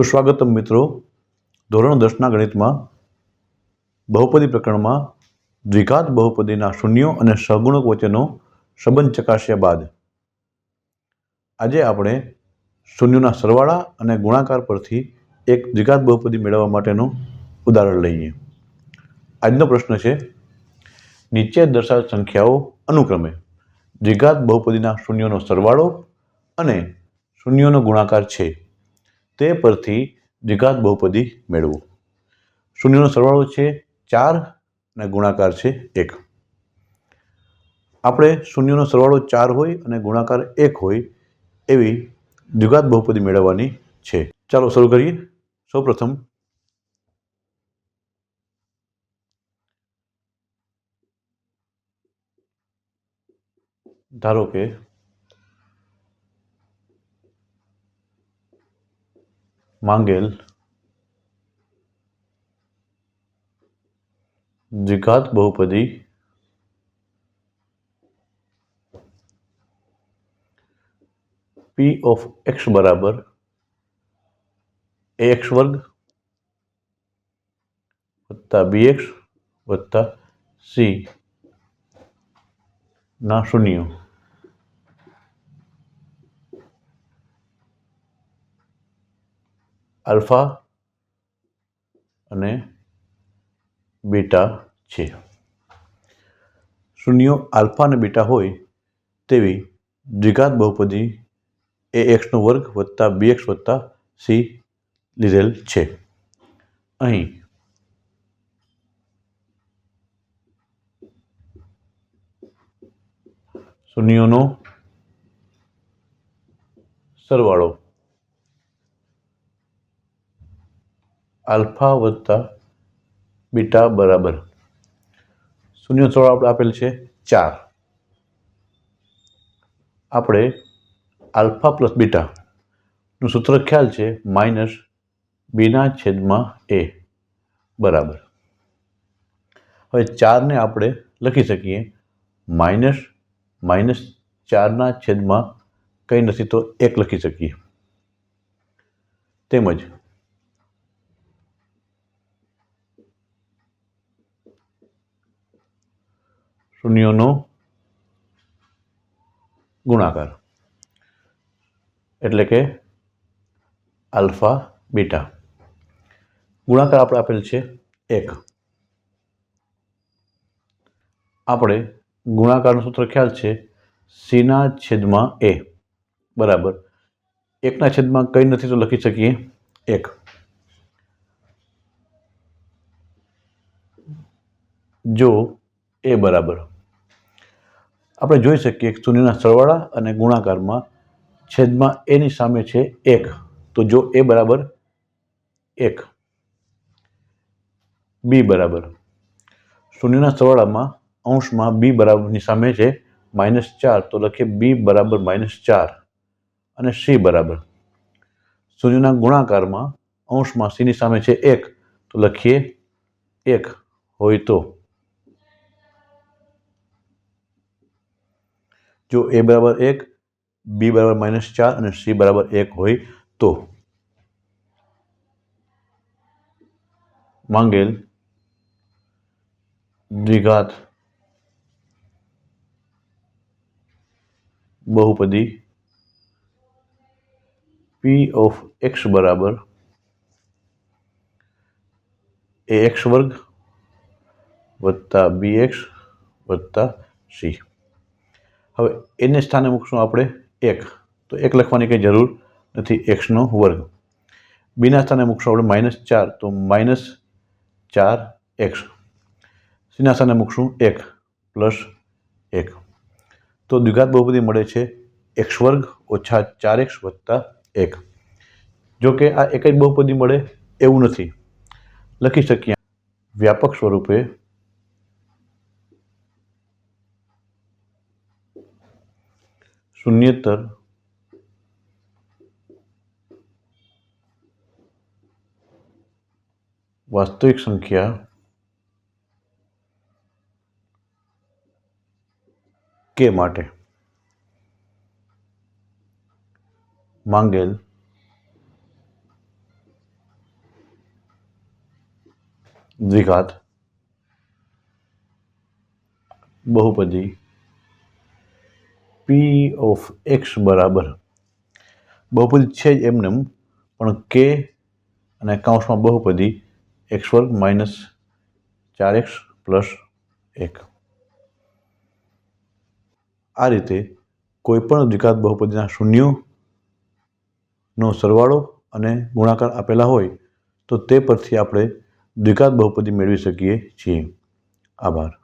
સુસ્વાગતમ મિત્રો, ધોરણ દસના ગણિતમાં બહુપદી પ્રકરણમાં દ્વિઘાત બહુપદીના શૂન્યો અને સહગુણક વચ્ચેનો સંબંધ ચકાસ્યા બાદ આજે આપણે શૂન્યોના સરવાળા અને ગુણાકાર પરથી એક દ્વિઘાત બહુપદી મેળવવા માટેનું ઉદાહરણ લઈએ. આજનો પ્રશ્ન છે, નીચે દર્શાવેલ સંખ્યાઓ અનુક્રમે દ્વિઘાત બહુપદીના શૂન્યોનો સરવાળો અને શૂન્યોનો ગુણાકાર છે. તે પરથી દ્વિઘાત બહુપદી મેળવો. શૂન્યનો સરવાળો છે ચાર અને ગુણાકાર છે એક. આપણે શૂન્યનો સરવાળો ચાર હોય અને ગુણાકાર એક હોય એવી દ્વિઘાત બહુપદી મેળવવાની છે. ચાલો શરૂ કરીએ. સૌપ્રથમ ધારો કે માંગેલ દ્વિઘાત બહુપદી પી ઓફ એક્સ બરાબર એ એક્સ વર્ગ વત્તા બી એક્સ વત્તા સી ના શૂન્યો આલ્ફા અને બીટા છે. શૂન્યો આલ્ફા અને બીટા હોય તેવી દ્વિઘાત બહુપદી એ એક્સનો વર્ગ વત્તા બી એક્સ વત્તા સી લીધેલ છે. અહીં શૂન્યોનો સરવાળો આલ્ફા વત્તા બીટા બરાબર. શૂન્ય સરવાળો આપણે આપેલ છે ચાર. આપણે આલ્ફા પ્લસ બીટાનું સૂત્ર ખ્યાલ છે માઇનસ બીના છેદમાં એ. બરાબર. હવે ચારને આપણે લખી શકીએ. માઇનસ માઇનસ ચારના છેદમાં કંઈ નથી તો એક લખી શકીએ. તેમજ શૂન્યોનો ગુણાકાર એટલે કે આલ્ફા બીટા ગુણાકાર આપણે આપેલ છે એક આપણે ગુણાકારનું સૂત્ર ખ્યાલ છે સીના છેદમાં એ બરાબર એકના છેદમાં કંઈ નથી તો લખી શકીએ એક જો એ બરાબર આપણે જોઈ શકીએ કે શૂન્યના સરવાળા અને ગુણાકારમાં છેદમાં એની સામે છે એક. તો જો એ બરાબર એક. બી બરાબર. શૂન્યના સરવાળામાં અંશમાં બી બરાબરની સામે છે માઇનસ ચાર. તો લખીએ બી બરાબર માઇનસ ચાર અને સી બરાબર. શૂન્યના ગુણાકારમાં અંશમાં સીની સામે છે એક. તો લખીએ એક હોય તો. જો એ બરાબર એક બી બરાબર માઇનસ ચાર અને સી બરાબર એક હોય તો માંગેલ દ્વિઘાત બહુપદી પી ઓફ એક્સ બરાબર એ એક્સ વર્ગ વત્તા બી એક્સ વત્તા સી હવે એને સ્થાને મૂકશું આપણે એક. તો એક લખવાની કંઈ જરૂર નથી, એક્સનો વર્ગ. બીના સ્થાને મૂકશું આપણે માઇનસ ચાર, તો માઇનસ ચાર એક્સ. સીના સ્થાને મૂકશું એક પ્લસ એક. તો દ્વિઘાત બહુપદી મળે છે એક્સ વર્ગ ઓછા ચાર એક્સ વત્તા એક. જો કે આ એક જ બહુપદી મળે એવું નથી. લખી શકીએ. વ્યાપક સ્વરૂપે शून्यतर। वास्तविक संख्या के माटे। मांगेल। द्विघात। बहुपदी। પી ઓફ એક્સ બરાબર. બહુપદી છે જ એમને એમ, પણ કે અને કાઉન્સમાં બહુપદી એક્સ વર્ગ માઇનસ ચાર એક્સ પ્લસ એક. આ રીતે કોઈપણ દ્વિઘાત બહુપદીના શૂન્યોનો સરવાળો અને ગુણાકાર આપેલા હોય તો તે પરથી આપણે દ્વિઘાત બહુપદી મેળવી શકીએ છીએ. આભાર.